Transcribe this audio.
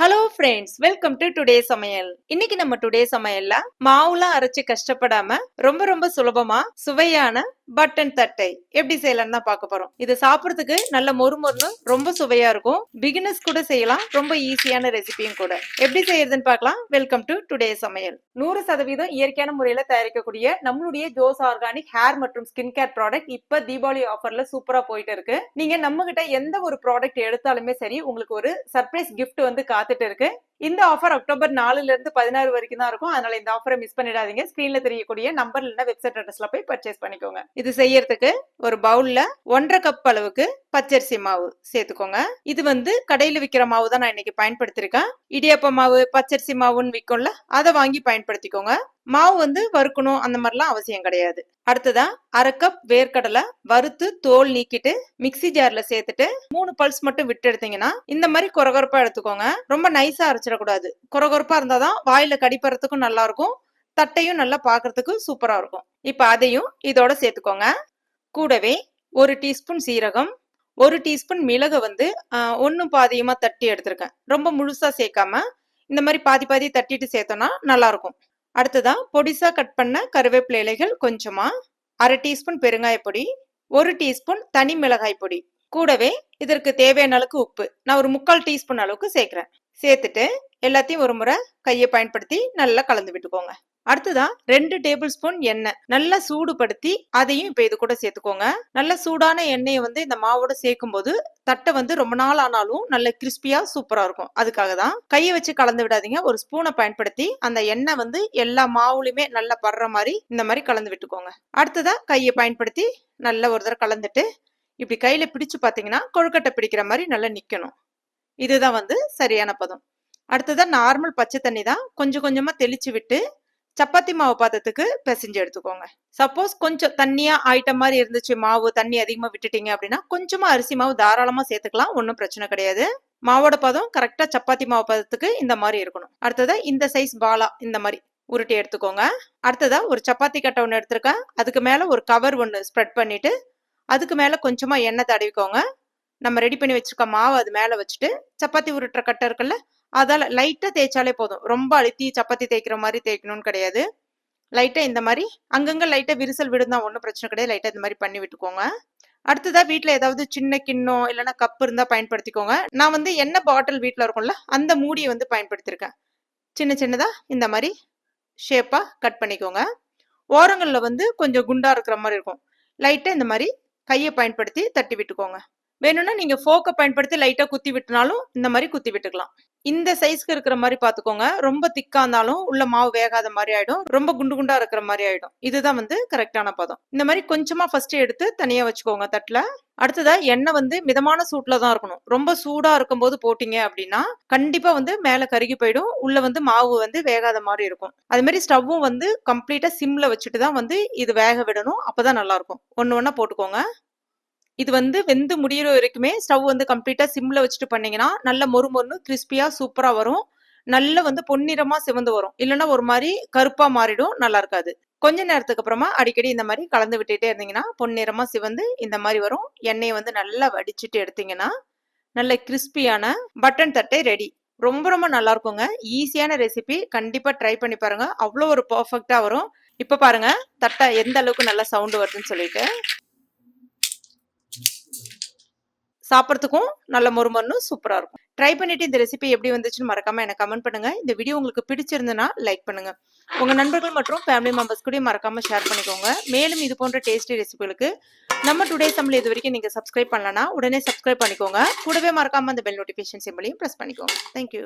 Hello friends welcome to today சமையல். இன்னைக்கு நம்ம டுடே சமையல்ல மாவுலாம் அரைச்சு கஷ்டப்படாம ரொம்ப ரொம்ப சுலபமா சுவையான பட்டன் தட்டை எப்படி செய்யலாம்னு தான் பார்க்க போறோம். இது சாப்பிடுறதுக்கு நல்ல மொறுமொறுன்னு ரொம்ப சுவையா இருக்கும். பிகினர்ஸ் கூட செய்யலாம். ரொம்ப ஈஸியான ரெசிபியும் கூட. எப்படி செய்யறதுன்னு பார்க்கலாம். வெல்கம் டு டுடே சமையல். நூறு சதவீதம் இயற்கையான முறையில தயாரிக்கக்கூடிய நம்மளுடைய ஜோஸ் ஆர்கானிக் ஹேர் மற்றும் ஸ்கின் கேர் ப்ராடக்ட் இப்ப தீபாவளி ஆஃபர்ல சூப்பரா போயிட்டு இருக்கு. நீங்க நம்ம கிட்ட எந்த ஒரு ப்ராடக்ட் எடுத்தாலுமே சரி உங்களுக்கு ஒரு சர்ப்ரைஸ் கிஃப்ட் வந்து காத்துட்டு இருக்கு. இந்த ஆஃபர் அக்டோபர் நாலுல இருந்து பதினாறு வரைக்கும் தான் இருக்கும். அதனால இந்த ஆஃபரை மிஸ் பண்ணிடாதீங்க. ஸ்கிரீன்ல தெரியக்கூடிய நம்பர் இல்லைன்னா வெப்சைட் அட்ரஸ்ல போய் பர்ச்சேஸ் பண்ணிக்கோங்க. இது செய்யறதுக்கு ஒரு பவுல்ல ஒன்றரை கப் அளவுக்கு பச்சரிசி மாவு சேர்த்துக்கோங்க. இது வந்து கடையில விற்கிற மாவு தான் நான் இன்னைக்கு பயன்படுத்திருக்கேன் இடியாப்ப மாவு பச்சரிசி மாவுன்னு விற்கும்ல அதை வாங்கி பயன்படுத்திக்கோங்க. மாவு வந்து வறுக்கணும் அந்த மாதிரிலாம் அவசியம் கிடையாது. அடுத்ததா அரை கப் வேர்க்கடலை வறுத்து தோல் நீக்கிட்டு மிக்ஸி ஜார்ல சேர்த்துட்டு மூணு பல்ஸ் மட்டும் விட்டு எடுத்தீங்கன்னா இந்த மாதிரி கொரகொரப்பா எடுத்துக்கோங்க. ரொம்ப நைஸா அரைச்சிடக்கூடாது. கொரகொரப்பா இருந்தாதான் வாயில கடிப்பறதுக்கும் நல்லா இருக்கும். தட்டையும் நல்லா பாக்குறதுக்கு சூப்பரா இருக்கும். இப்ப அதையும் இதோட சேர்த்துக்கோங்க. கூடவே ஒரு டீஸ்பூன் சீரகம் ஒரு டீஸ்பூன் மிளகு வந்து ஒன்றும் பாதியமா தட்டி எடுத்திருக்கேன். ரொம்ப முழுசா சேர்க்காம இந்த மாதிரி பாதி பாதி தட்டிட்டு சேர்த்தோம்னா நல்லா இருக்கும் அடுத்ததா பொடிசா கட் பண்ண கருவேப்பிலை இலைகள் கொஞ்சமா அரை டீஸ்பூன் பெருங்காய பொடி ஒரு டீஸ்பூன் தனி மிளகாய் பொடி. கூடவே இதற்கு தேவையான அளவுக்கு உப்பு. நான் ஒரு முக்கால் டீஸ்பூன் அளவுக்கு சேர்க்கிறேன். சேர்த்துட்டு எல்லாத்தையும் ஒரு முறை கையை பயன்படுத்தி நல்லா கலந்து விட்டுக்கோங்க. அடுத்ததா ரெண்டு டேபிள் ஸ்பூன் எண்ணெய். நல்லா சூடுபடுத்தி அதையும் இப்ப இது கூட சேர்த்துக்கோங்க. நல்ல சூடான எண்ணெயை வந்து இந்த மாவோட சேர்க்கும் போது தட்டை வந்து ரொம்ப நாள் ஆனாலும் நல்ல கிறிஸ்பியா சூப்பரா இருக்கும். அதுக்காக தான் கையை வச்சு கலந்து விடாதீங்க. ஒரு ஸ்பூனை பயன்படுத்தி அந்த எண்ணெய் வந்து எல்லா மாவுலையுமே நல்லா படுற மாதிரி இந்த மாதிரி கலந்து விட்டுக்கோங்க. அடுத்ததா கையை பயன்படுத்தி நல்லா ஒரு தடவை கலந்துட்டு இப்படி கையில பிடிச்சு பாத்தீங்கன்னா கொழுக்கட்டை பிடிக்கிற மாதிரி நல்லா நிக்கணும். இதுதான் வந்து சரியான பதம். அடுத்ததான் நார்மல் பச்சை தண்ணி தான் கொஞ்சம் கொஞ்சமா தெளிச்சு விட்டு சப்பாத்தி மாவு பாத்திரத்துக்கு பிசைஞ்சு எடுத்துக்கோங்க. சப்போஸ் கொஞ்சம் தண்ணியா ஆயிட்ட மாதிரி இருந்துச்சு மாவு தண்ணி அதிகமா விட்டுட்டீங்க அப்படின்னா கொஞ்சமா அரிசி மாவு தாராளமா சேர்த்துக்கலாம் ஒன்றும் பிரச்சனை கிடையாது. மாவோட பதம் கரெக்டா சப்பாத்தி மாவு பதத்துக்கு இந்த மாதிரி இருக்கணும். அடுத்ததா இந்த சைஸ் பாலா இந்த மாதிரி உருட்டி எடுத்துக்கோங்க. அடுத்ததா ஒரு சப்பாத்தி கட்டை ஒன்று எடுத்திருக்கேன். அதுக்கு மேல ஒரு கவர் ஒன்று ஸ்ப்ரெட் பண்ணிட்டு அதுக்கு மேல கொஞ்சமா எண்ணெய் தடவிக்கோங்க. நம்ம ரெடி பண்ணி வச்சிருக்க மாவு அது மேலே வச்சுட்டு சப்பாத்தி உருட்டுற கட்டை இருக்குல்ல அதால லைட்டாக தேய்ச்சாலே போதும். ரொம்ப அழுத்தி சப்பாத்தி தேய்க்கிற மாதிரி தேய்க்கணும்னு கிடையாது. லைட்டாக இந்த மாதிரி அங்கங்கே லைட்டாக விரிசல் விடுந்தா ஒன்றும் பிரச்சனை கிடையாது. லைட்டாக இந்த மாதிரி பண்ணி விட்டுக்கோங்க. அடுத்ததாக வீட்டில் ஏதாவது சின்ன கிண்ணம் இல்லைன்னா கப் இருந்தால் பயன்படுத்திக்கோங்க. நான் வந்து என்ன பாட்டில் வீட்டில் இருக்கும்ல அந்த மூடியை வந்து பயன்படுத்தியிருக்கேன் சின்ன சின்னதாக இந்த மாதிரி ஷேப்பாக கட் பண்ணிக்கோங்க. ஓரங்களில் வந்து கொஞ்சம் குண்டாக இருக்கிற மாதிரி இருக்கும். லைட்டாக இந்த மாதிரி கையை பயன்படுத்தி தட்டி விட்டுக்கோங்க. வேணும்னா நீங்க ஃபோக்கை பயன்படுத்தி லைட்டா குத்தி விட்டுனாலும் இந்த மாதிரி குத்தி விட்டுக்கலாம். இந்த சைஸ்க்கு இருக்கிற மாதிரி பாத்துக்கோங்க ரொம்ப திக்கா இருந்தாலும் உள்ள மாவு வேகாத மாதிரி ஆயிடும். ரொம்ப குண்டு குண்டா இருக்கிற மாதிரி ஆயிடும். இதுதான் வந்து கரெக்டான பதம். இந்த மாதிரி கொஞ்சமா ஃபர்ஸ்ட் எடுத்து தனியா வச்சுக்கோங்க தட்டுல. அடுத்ததா எண்ணெய் வந்து மிதமான சூட்ல தான் இருக்கணும். ரொம்ப சூடா இருக்கும்போது போட்டீங்க அப்படின்னா கண்டிப்பா வந்து மேல கருகி போயிடும். உள்ள வந்து மாவு வந்து வேகாத மாதிரி இருக்கும். அது மாதிரி ஸ்டவ்வும் வந்து கம்ப்ளீட்டா சிம்ல வச்சுட்டு தான் வந்து இது வேக விடணும். அப்பதான் நல்லா இருக்கும். ஒன்னு ஒன்னா போட்டுக்கோங்க. இது வந்து வெந்து முடியிற வரைக்குமே ஸ்டவ் வந்து கம்ப்ளீட்டா சிம்ல வச்சுட்டு பண்ணீங்கன்னா நல்ல மொறு மொறுன்னு கிறிஸ்பியா சூப்பரா வரும். நல்ல வந்து பொன்னிறமா சிவந்து வரும். இல்லைன்னா ஒரு மாதிரி கருப்பா மாறிடும் நல்லா இருக்காது. கொஞ்ச நேரத்துக்கு அப்புறமா அடிக்கடி இந்த மாதிரி கலந்து விட்டுட்டே இருந்தீங்கன்னா பொன்னிறமா சிவந்து இந்த மாதிரி வரும். எண்ணெயை வந்து நல்லா வடிச்சிட்டு எடுத்தீங்கன்னா நல்ல கிறிஸ்பியான பட்டன் தட்டை ரெடி. ரொம்ப ரொம்ப நல்லா இருக்குங்க. ஈஸியான ரெசிபி. கண்டிப்பா ட்ரை பண்ணி பாருங்க. அவ்வளோ ஒரு பர்ஃபெக்டா வரும். இப்ப பாருங்க தட்டை எந்த அளவுக்கு நல்லா சவுண்டு வருதுன்னு சொல்லிட்டு. சாப்பிட்றதுக்கும் நல்ல மொறுமொன்னு சூப்பராக இருக்கும். ட்ரை பண்ணிட்டு இந்த ரெசிபி எப்படி வந்துச்சுன்னு மறக்காம எனக்கு கமெண்ட் பண்ணுங்க. இந்த வீடியோ உங்களுக்கு பிடிச்சிருந்ததுன்னா லைக் பண்ணுங்க. உங்க நண்பர்கள் மற்றும் ஃபேமிலி மெம்பர்ஸ் கூட மறக்காம ஷேர் பண்ணிக்கோங்க. மேலும் இது போன்ற டேஸ்டி ரெசிபிகளுக்கு நம்ம டுடே தமிழ் இது வரைக்கும் நீங்க சப்ஸ்கிரைப் பண்ணலன்னா உடனே சப்ஸ்கிரைப் பண்ணிக்கோங்க. கூடவே மறக்காம அந்த பெல் நோட்டிஃபிகேஷன் சிம்பிளையும் ப்ரெஸ் பண்ணிக்கோங்க. Thank you